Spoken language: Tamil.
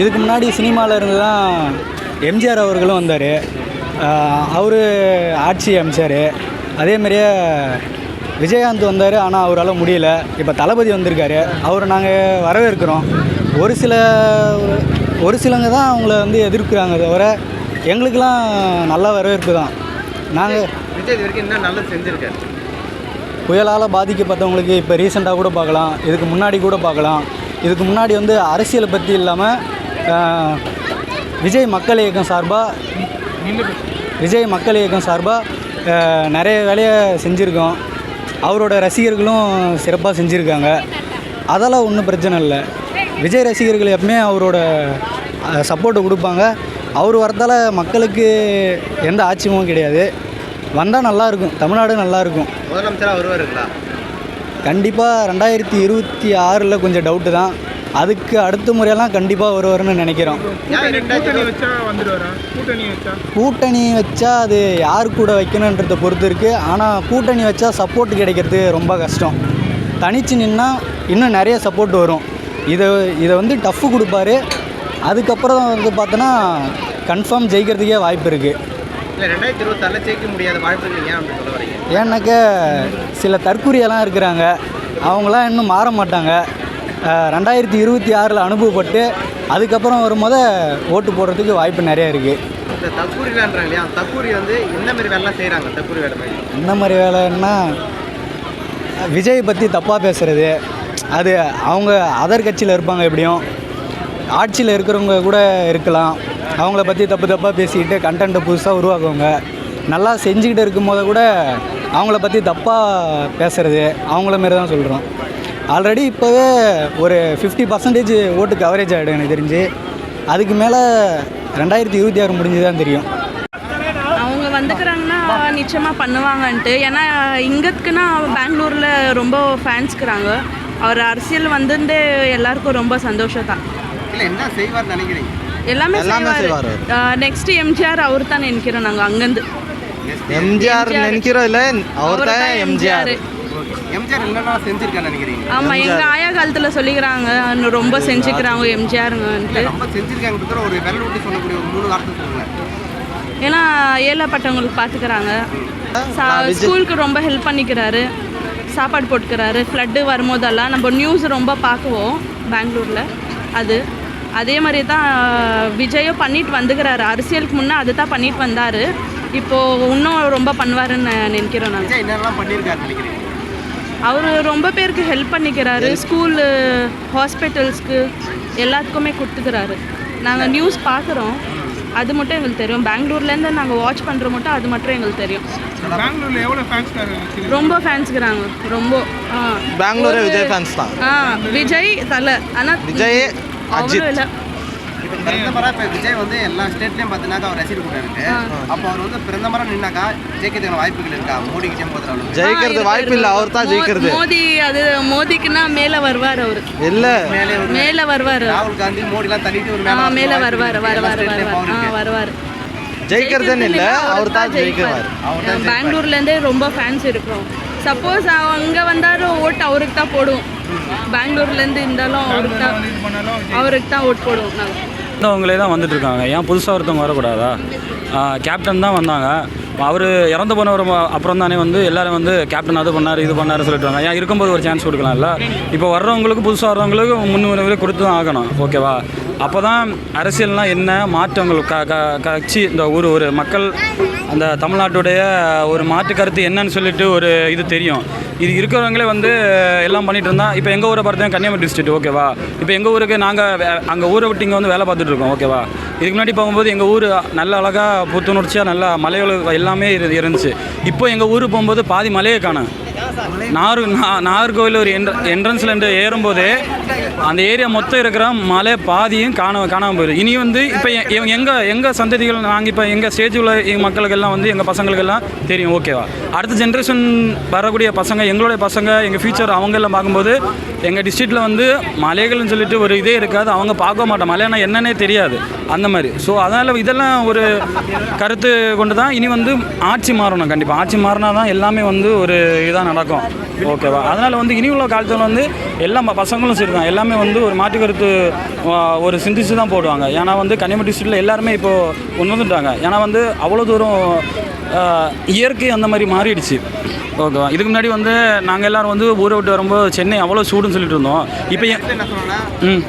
இதுக்கு முன்னாடி சினிமாவில் இருந்து தான் எம்ஜிஆர் அவர்களும் வந்தார். அவர் ஆட்சி அமைச்சார். அதே மாதிரியே விஜயகாந்த் வந்தார் ஆனால் அவரால் முடியல. இப்போ தளபதி வந்திருக்காரு. அவரை நாங்கள் வரவேற்கிறோம். ஒரு சில ஒரு சிலங்க தான் அவங்கள வந்து எதிர்க்கிறாங்க தவிர எங்களுக்கெல்லாம் நல்ல வரவேற்பு தான். நாங்கள் விஜய் இது வரைக்கும் என்ன நல்லது செஞ்சிருக்காரு? புயலால் பாதிக்கப்பட்டவங்களுக்கு இப்போ ரீசெண்டாக கூட பார்க்கலாம். இதுக்கு முன்னாடி கூட பார்க்கலாம். இதுக்கு முன்னாடி வந்து அரசியலை பற்றி இல்லாமல் விஜய் மக்கள் இயக்கம் சார்பாக விஜய் மக்கள் இயக்கம் சார்பாக நிறைய வேலையை செஞ்சுருக்கோம். அவரோட ரசிகர்களும் சிறப்பாக செஞ்சுருக்காங்க. அதெல்லாம் ஒன்றும் பிரச்சனை இல்லை. விஜய் ரசிகர்கள் எப்பவுமே அவரோட சப்போர்ட்டை கொடுப்பாங்க. அவர் வரதால் மக்களுக்கு எந்த ஆட்சியமும் கிடையாது. வந்தால் நல்லாயிருக்கும் தமிழ்நாடு நல்லாயிருக்கும் முதலமைச்சராக வருவாருங்களா? கண்டிப்பாக ரெண்டாயிரத்தி இருபத்தி ஆறில் கொஞ்சம் டவுட்டு தான். அதுக்கு அடுத்த முறையெல்லாம் கண்டிப்பாக வருவார்னு நினைக்கிறோம். கூட்டணி வச்சா அது யார் கூட வைக்கணுன்றதை பொறுத்து இருக்குது ஆனால் கூட்டணி வச்சா சப்போர்ட் கிடைக்கிறது ரொம்ப கஷ்டம். தனிச்சு நின்னா இன்னும் நிறைய சப்போர்ட் வரும். இதை இதை வந்து டஃப்பு கொடுப்பாரு. அதுக்கப்புறம் வந்து பார்த்தோன்னா கன்ஃபார்ம் ஜெயிக்கிறதுக்கே வாய்ப்பு இருக்குது இல்லை ரெண்டாயிரத்தி இருபத்தாறில் ஜெயிக்க முடியாத சொல்ல வரீங்க ஏன்னாக்க சில தற்கூரியெல்லாம் இருக்கிறாங்க. அவங்களாம் இன்னும் மாற மாட்டாங்க. ரெண்டாயிரத்தி இருபத்தி ஆறில் அனுபவப்பட்டு அதுக்கப்புறம் வரும்போது ஓட்டு போடுறதுக்கு வாய்ப்பு நிறைய இருக்குது இந்த தக்கூரிலான்றாங்க இல்லையா? தக்கூரி வந்து என்ன மாதிரி வேலைலாம் செய்கிறாங்க தக்கூரி வேலை மாதிரி. என்ன மாதிரி வேலைன்னா விஜய் பற்றி தப்பாக பேசுகிறது அது அவங்க அதர் கட்சியில் இருப்பாங்க எப்படியும். ஆட்சியில் இருக்கிறவங்க கூட இருக்கலாம். அவங்கள பற்றி தப்பு தப்பாக பேசிக்கிட்டு கண்டென்ட்டை புதுசாக உருவாக்குவாங்க. நல்லா செஞ்சுக்கிட்டு இருக்கும்போது கூட அவங்கள பற்றி தப்பாக பேசுகிறது அவங்கள மாரி தான் சொல்கிறோம் ஆல்ரெடி இப்போவே ஒரு ஃபிஃப்டி பர்சன்டேஜ் ஓட்டு கவரேஜ் ஆகிடும் எனக்கு தெரிஞ்சு. அதுக்கு மேலே ரெண்டாயிரத்தி இருபத்தி ஆறு முடிஞ்சு தான் தெரியும். அவங்க வந்துக்கிறாங்கன்னா நிச்சயமாக பண்ணுவாங்கன்ட்டு. ஏன்னா இங்கத்துக்குன்னா பெங்களூரில் ரொம்ப ஃபேன்ஸ்க்குறாங்க அவர் அரசியல் வந்து எல்லாருக்கும் ரொம்ப சந்தோஷம் தான் இல்லை என்ன செய்வார்னு நினைக்கிறீங்க? எல்லாமே எல்லாமே செய்வார். நெக்ஸ்ட் எம்ஜிஆர் அவர் தான் நினைக்கிறோம் நாங்கள் அங்கேருந்து எம்ஜிஆர் நினைக்கிறோம் இல்லை? அவர் தான் எம்ஜிஆர் எம்ஜிஆர் என்னென்ன செஞ்சிருக்கான்னு நினைக்கிறீங்க? ஆமாம் எங்கள் ஆயா காலத்தில் சொல்லிக்கிறாங்க. ரொம்ப செஞ்சுக்கிறாங்க எம்ஜிஆருங்கன்ட்டு ரொம்ப செஞ்சிருக்காங்க ஒரு விரல் விட்டு சொல்லக்கூடிய ஒரு மூணு வார்த்தை சொல்லுங்கள் ஏன்னா ஏழைப்பட்டவங்களுக்கு பார்த்துக்கிறாங்க ஸ்கூலுக்கு ரொம்ப ஹெல்ப் பண்ணிக்கிறாரு. சாப்பாடு போட்டுக்கிறாரு. ஃப்ளட்டு வரும்போதெல்லாம் நம்ம நியூஸ் ரொம்ப பார்க்குவோம் பெங்களூரில். அது அதே மாதிரி தான் விஜயும் பண்ணிட்டு வந்துக்கிறாரு. அரசியலுக்கு முன்னே அது தான் பண்ணிட்டு வந்தார். இப்போது இன்னும் ரொம்ப பண்ணுவாருன்னு நினைக்கிறோம் நாங்கள் என்னெல்லாம் பண்ணியிருக்காரு நினைக்கிறீங்க? அவர் ரொம்ப பேருக்கு ஹெல்ப் பண்ணிக்கிறாரு. ஸ்கூலு ஹாஸ்பிட்டல்ஸ்க்கு எல்லாத்துக்குமே கொடுத்துக்கிறாரு. நாங்கள் நியூஸ் பார்க்குறோம். அது மட்டும் எங்களுக்கு தெரியும். பெங்களூர்லேருந்து நாங்கள் வாட்ச் பண்ணுற மட்டும் அது மட்டும் எங்களுக்கு தெரியும். பெங்களூர்ல எவ்வளோ ஃபேன்ஸ் வச்சிருக்கீங்க ரொம்ப ஃபேன்ஸ்க்குறாங்க ரொம்ப ஆ. பெங்களூரே விஜய் ஃபேன்ஸ் தான். ஆ விஜய் தலை. ஆனால் விஜய் அஜித். அவ்வளோ இல்லை. இப்போ பிரதமராக இப்போ விஜய் வந்து எல்லா ஸ்டேட்லேயும் பார்த்தீங்கன்னாக்கா அவர் ரசிகர் கூட்டம் இருக்கு. அப்போ அவர் வந்து பிரதமராக நின்னாக்கா ஜெயிக்கிறதுக்கான வாய்ப்புகள் இருக்கா? மோடி கிட்டே போதும் அளவுக்கு ஜெயிக்கிறது வாய்ப்பு இல்லை. அவர் தான் ஜெயிக்கிறது. மோடி அது மோதிக்குன்னா மேலே வருவார் அவர். இல்லை. மேலே மேலே வருவார். ராகுல் காந்தி மோடிலாம் தள்ளிட்டு ஒரு ஆ மேலே மேலே வருவார் வருவார் வருவார். வருவார். ஜெயிக்கிறதுன்னு இல்லை. அவர் தான் ஜெயிக்குவார். பெங்களூர்லேருந்தே ரொம்ப ஃபேன்ஸ் இருக்கிறோம் சப்போஸ் அங்கே வந்தாலும் ஓட்டு அவருக்கு தான் போடுவோம். பெங்களூர்லேருந்து இருந்தாலும் அவருக்கு தான் அவருக்கு தான் ஓட் போடுவோம் நாங்கள் தான் வந்துட்டு இருக்காங்க ஏன் புதுசாக ஒருத்தவங்க வரக்கூடாதா? கேப்டன் தான் வந்தாங்க. அவர் இறந்து போனவர் அப்புறம் தானே வந்து எல்லாரும் வந்து கேப்டன் அது பண்ணார் இது பண்ணார் சொல்லிட்டு ஏன் இருக்கும்போது ஒரு சான்ஸ் கொடுக்கலாம்ல? இப்போ வர்றவங்களுக்கு புதுசாக வர்றவங்களுக்கு முன்னுரிமை கொடுத்து தான் ஆகணும். ஓகேவா? அப்போ தான் அரசியல்னால் என்ன மாற்றங்கள் க க கட்சி இந்த ஒரு ஒரு மக்கள் அந்த தமிழ்நாட்டுடைய ஒரு மாற்று கருத்து என்னன்னு சொல்லிட்டு ஒரு இது தெரியும். இது இருக்கிறவங்களே வந்து எல்லாம் பண்ணிட்டு இருந்தால் இப்போ எங்கள் ஊரை பார்த்தீங்கன்னா கன்னியாகுமரி டிஸ்ட்ரிக்ட் ஓகேவா இப்போ எங்கள் ஊருக்கு நாங்கள் அங்கே ஊரை விட்டு இங்கே வந்து வேலை பார்த்துட்டு இருக்கோம் ஓகேவா இதுக்கு முன்னாடி போகும்போது எங்கள் ஊர் நல்ல அழகாக புத்துணர்ச்சியாக நல்லா மலைகள் எல்லாமே இரு- இருந்துச்சு. இப்போ எங்கள் ஊர் போகும்போது பாதி மலையை காணும். நாகர் நாகர்கோவில் ஒரு என்ட்ர என்ட்ரன்ஸில் இருந்து ஏறும்போதே அந்த ஏரியா மொத்தம் இருக்கிற மலை பாதியும் காண காணாமல் போயிடுது. இனி வந்து இப்போ இவங்க எங்கள் எங்கள் சந்ததிகள் நாங்கள் இப்போ எங்கள் ஸ்டேஜில் எங்கள் மக்களுக்கெல்லாம் வந்து எங்கள் பசங்களுக்கெல்லாம் தெரியும். ஓகேவா அடுத்த ஜென்ரேஷன் வரக்கூடிய பசங்க எங்களுடைய பசங்க எங்கள் ஃபியூச்சர் அவங்க எல்லாம் பார்க்கும்போது எங்கள் டிஸ்ட்ரிக்டில் வந்து மலைகள்னு சொல்லிட்டு ஒரு இதே இருக்காது. அவங்க பார்க்க மாட்டோம் மலைன்னா என்னன்னே தெரியாது. அந்த மாதிரி. ஸோ அதனால் இதெல்லாம் ஒரு கருத்து கொண்டு தான் இனி வந்து ஆட்சி மாறணும். கண்டிப்பாக ஆட்சி மாறினா தான் எல்லாமே வந்து ஒரு இதாக தான் நடக்கும் ஓகேவா அதனால் வந்து இனி உள்ள காலத்தில் வந்து எல்லா பசங்களும் சரி தான் எல்லாமே வந்து ஒரு மாற்று கருத்து ஒரு சிந்திச்சு தான் போடுவாங்க. ஏன்னா வந்து கன்னியாகுமரி டிஸ்ட்ரிக்டில் எல்லாருமே இப்போது உணர்ந்துட்டாங்க ஏன்னா வந்து அவ்வளோ தூரம் இயற்கை அந்த மாதிரி மாறிடுச்சு. ஓகேவா இதுக்கு முன்னாடி வந்து நாங்கள் எல்லாரும் வந்து ஊரை விட்டு வரும்போது சென்னை அவ்வளோ சூடுன்னு சொல்லிட்டு இருந்தோம். இப்போ ம்.